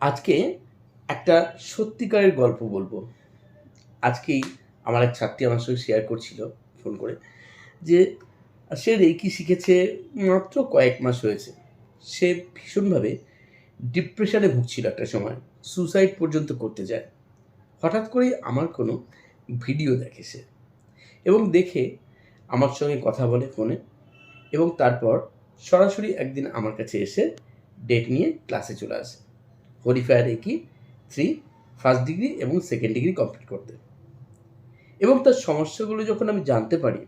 আজকে একটা সত্যিকারের গল্প বলব। আজকেই আমার এক ছাত্রী আমার সঙ্গে শেয়ার করছিল ফোন করে যে সে রেকি শিখেছে মাত্র কয়েক মাস হয়েছে। সে ভীষণভাবে ডিপ্রেশনে ভুগছিল একটা সময় সুসাইড পর্যন্ত করতে যায়। হঠাৎ করেই আমার কোনো ভিডিও দেখে সে এবং দেখে আমার সঙ্গে কথা বলে ফোনে এবং তারপর সরাসরি একদিন আমার কাছে এসে ডেট নিয়ে ক্লাসে চলে আসে। হরিফায়ার কি? থ্রি ফার্স্ট ডিগ্রি এবং সেকেন্ড ডিগ্রি কমপ্লিট করতে। এবং তার সমস্যাগুলো যখন আমি জানতে পারি,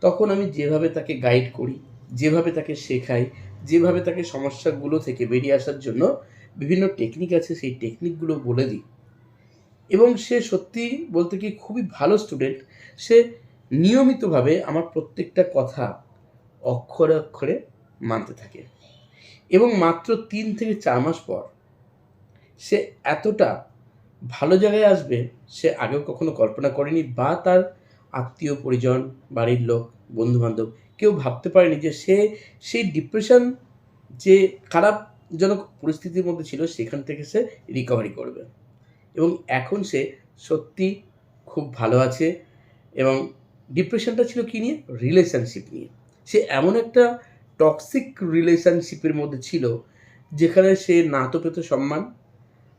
তখন আমি যেভাবে তাকে গাইড করি, যেভাবে তাকে শেখাই, যেভাবে তাকে সমস্যাগুলো থেকে বেরিয়ে আসার জন্য বিভিন্ন টেকনিক আছে, সেই টেকনিকগুলো বলে দিই। এবং সে সত্যি বলতে কি খুবই ভালো স্টুডেন্ট সে নিয়মিতভাবে আমার প্রত্যেকটা কথা অক্ষরে অক্ষরে মানতে থাকে। এবং মাত্র তিন থেকে চার মাস পর সে এতটা ভালো জায়গায় আসবে, সে আগেও কখনো কল্পনা করেনি বা তার আত্মীয় পরিজন, বাড়ির লোক, বন্ধুবান্ধব কেউ ভাবতে পারেনি যে সে সেই ডিপ্রেশন যে খারাপজনক পরিস্থিতির মধ্যে ছিল সেখান থেকে সে রিকভারি করবে। এবং এখন সে সত্যি খুব ভালো আছে এবং ডিপ্রেশনটা ছিল কী নিয়ে? রিলেশনশিপ নিয়ে। সে এমন একটা টক্সিক রিলেশনশিপের মধ্যে ছিল যেখানে সে না তো পেত সম্মান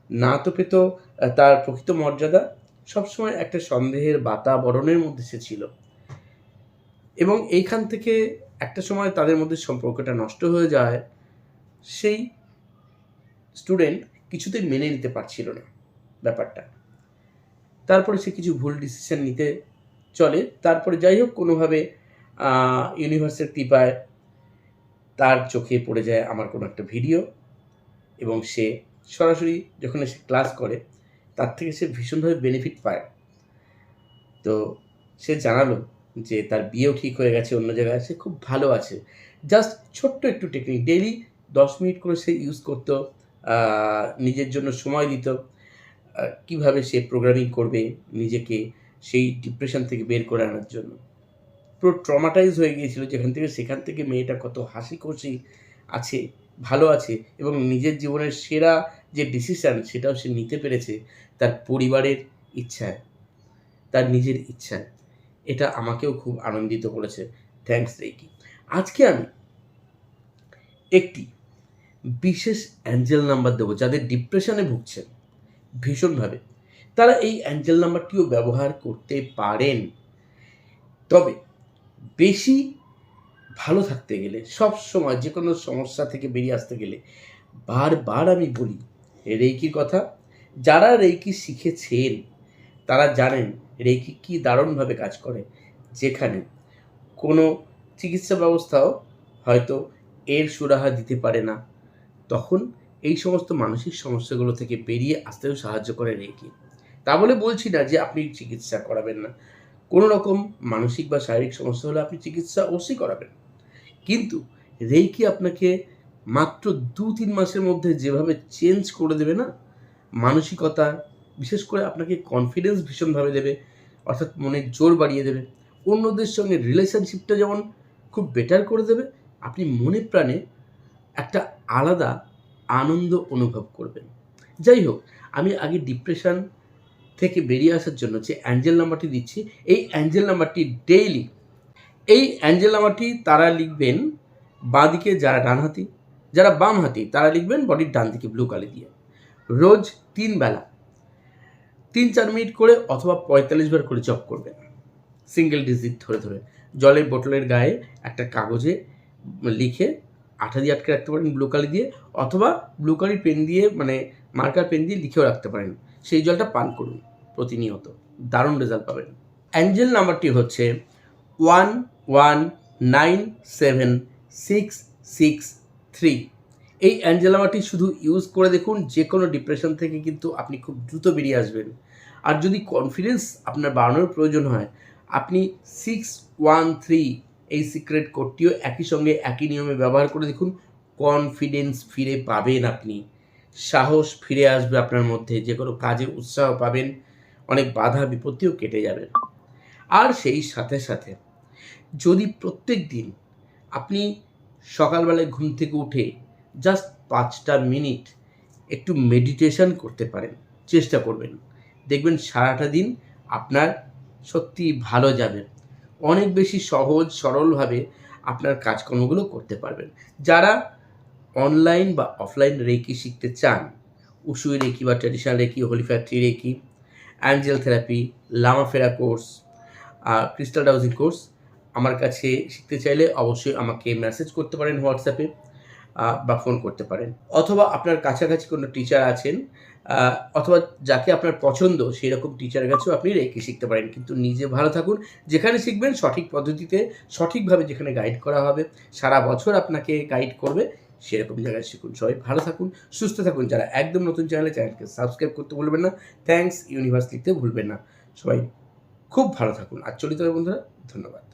না তো পেত তার প্রকৃত মর্যাদা সবসময় একটা সন্দেহের বাতাবরণের মধ্যে সে ছিল। এবং এইখান থেকে একটা সময় তাদের মধ্যে সম্পর্কটা নষ্ট হয়ে যায়, সেই স্টুডেন্ট কিছুতেই মেনে নিতে পারছিল না ব্যাপারটা। তারপরে সে কিছু ভুল ডিসিশন নিতে চলে। তারপরে যাই হোক, কোনোভাবে ইউনিভার্সের কৃপায় তার চোখে পড়ে যায় আমার কোনো একটা ভিডিও এবং সে সরাসরি যখন সে ক্লাস করে, তার থেকে সে ভীষণভাবে বেনিফিট পায়। তো সে জানালো যে তার বিয়েও ঠিক হয়ে গেছে, অন্য জায়গায় সে খুব ভালো আছে। জাস্ট ছোট্ট একটু টেকনিক ডেইলি দশ মিনিট করে সে ইউজ করতো নিজের জন্য সময় দিত। কীভাবে সে প্রোগ্রামিং করবে নিজেকে সেই ডিপ্রেশন থেকে বের করে আনার জন্য। পুরো ট্রমাটাইজ হয়ে গিয়েছিল, যেখান থেকে সেখান থেকে মেয়েটা কত হাসি খুশি আছে। ভালো আছে এবং নিজের জীবনের সেরা যে ডিসিশান সেটাও সে নিতে পেরেছে তার পরিবারের ইচ্ছায়, তার নিজের ইচ্ছায়। এটা আমাকেও খুব আনন্দিত করেছে। থ্যাঙ্কস রেকি আজকে আমি একটি বিশেষ অ্যাঞ্জেল নাম্বার দেবো, যাদের ডিপ্রেশনে ভুগছেন ভীষণভাবে। তারা এই অ্যাঞ্জেল নাম্বারটিও ব্যবহার করতে পারেন। তবে বেশি ভালো থাকতে গেলে, সব সময় যে কোনো সমস্যা থেকে বেরিয়ে আসতে গেলে বারবার আমি বলি, রেইকির কথা? যারা রেইকি শিখেছেন, তারা জানেন রেইকি কি দারুণভাবে কাজ করে। যেখানে কোনো চিকিৎসা ব্যবস্থাও হয়তো এর সুরাহা দিতে পারে না। তখন এই সমস্ত মানসিক সমস্যাগুলো থেকে বেরিয়ে আসতেও সাহায্য করে রেইকি। তা বলে বলছি না যে আপনি চিকিৎসা করাবেন না। কোনো রকম মানসিক বা শারীরিক সমস্যা হলে আপনি চিকিৎসা অবশ্যই করাবেন। কিন্তু রেইকি আপনাকে মাত্র দু তিন মাসের মধ্যে যেভাবে চেঞ্জ করে দেবে না, মানসিকতা, বিশেষ করে আপনাকে কনফিডেন্স ভীষণভাবে দেবে, অর্থাৎ মনে জোর বাড়িয়ে দেবে, অন্যদের সঙ্গে রিলেশনশিপটা যেমন খুব বেটার করে দেবে, আপনি মনে প্রাণে একটা আলাদা আনন্দ অনুভব করবেন। যাই হোক, আমি আগে ডিপ্রেশন থেকে বেরিয়ে আসার জন্য যে অ্যাঞ্জেল নাম্বারটি দিচ্ছি, এই অ্যাঞ্জেল নাম্বারটি ডেইলি এই অ্যাঞ্জেল নাম্বারটি তারা লিখবেন বাঁদিকে যারা ডানহাতি, যারা বাম হাতি তারা লিখবেন বডির ডান দিকে ব্লু কালি দিয়ে। রোজ তিন বেলা তিন চার মিনিট করে অথবা পঁয়তাল্লিশ বার করে জব করবেন। সিঙ্গেল ডিজিট ধরে ধরে। জলের বোতলের গায়ে একটা কাগজে লিখে আঠা দিয়ে আটকে রাখতে পারেন ব্লু কালি দিয়ে, অথবা ব্লু কালি পেন দিয়ে মানে মার্কার পেন দিয়ে লিখেও রাখতে পারেন। সেই জলটা পান করুন প্রতিনিয়ত। দারুণ রেজাল্ট পাবেন। অ্যাঞ্জেল নাম্বারটি হচ্ছে one one nine seven six six three এই অ্যাঞ্জেলামাটি শুধু ইউজ করে দেখুন, যে কোনো ডিপ্রেশন থেকে কিন্তু আপনি খুব দ্রুত বেরিয়ে আসবেন। আর যদি কনফিডেন্স আপনার বাড়ানোর প্রয়োজন হয়, আপনি সিক্স ওয়ান থ্রি এই সিক্রেট কোডটিও একই সঙ্গে একই নিয়মে ব্যবহার করে দেখুন কনফিডেন্স ফিরে পাবেন আপনি। সাহস ফিরে আসবে আপনার মধ্যে, যে কোনো কাজে উৎসাহ পাবেন, অনেক বাধা বিপত্তিও কেটে যাবে। আর সেই সাথে সাথে যদি প্রত্যেক দিন আপনি সকালবেলায় ঘুম থেকে উঠে জাস্ট পাঁচটা মিনিট একটু মেডিটেশন করতে পারেন, চেষ্টা করবেন। দেখবেন সারাটা দিন আপনার সত্যি ভালো যাবে। অনেক বেশি সহজ, সরলভাবে আপনার কাজকর্মগুলো করতে পারবেন। যারা অনলাইন বা অফলাইন রেকি শিখতে চান, উসুই রেকি বা traditional reiki holy factory reiki angel therapy লামাফেরা course crystal dowsing course আমার কাছে শিখতে চাইলে অবশ্যই আমাকে মেসেজ করতে পারেন হোয়াটসঅ্যাপে বা ফোন করতে পারেন। অথবা আপনার কাছাকাছি কোনো টিচার আছেন অথবা যাকে আপনার পছন্দ সেই রকম টিচারের কাছেও আপনি রেখে শিখতে পারেন। কিন্তু নিজে ভালো থাকুন, যেখানে শিখবেন সঠিক পদ্ধতিতে, সঠিকভাবে যেখানে গাইড করা হবে, সারা বছর আপনাকে গাইড করবে, সেরকম জায়গায় শিখুন। সবাই ভালো থাকুন, সুস্থ থাকুন। যারা একদম নতুন চ্যানেলে চ্যানেলকে সাবস্ক্রাইব করতে ভুলবেন না। থ্যাঙ্কস ইউনিভার্স লিখতে ভুলবেন না। সবাই খুব ভালো থাকুন। আর চলিত বন্ধুরা, ধন্যবাদ।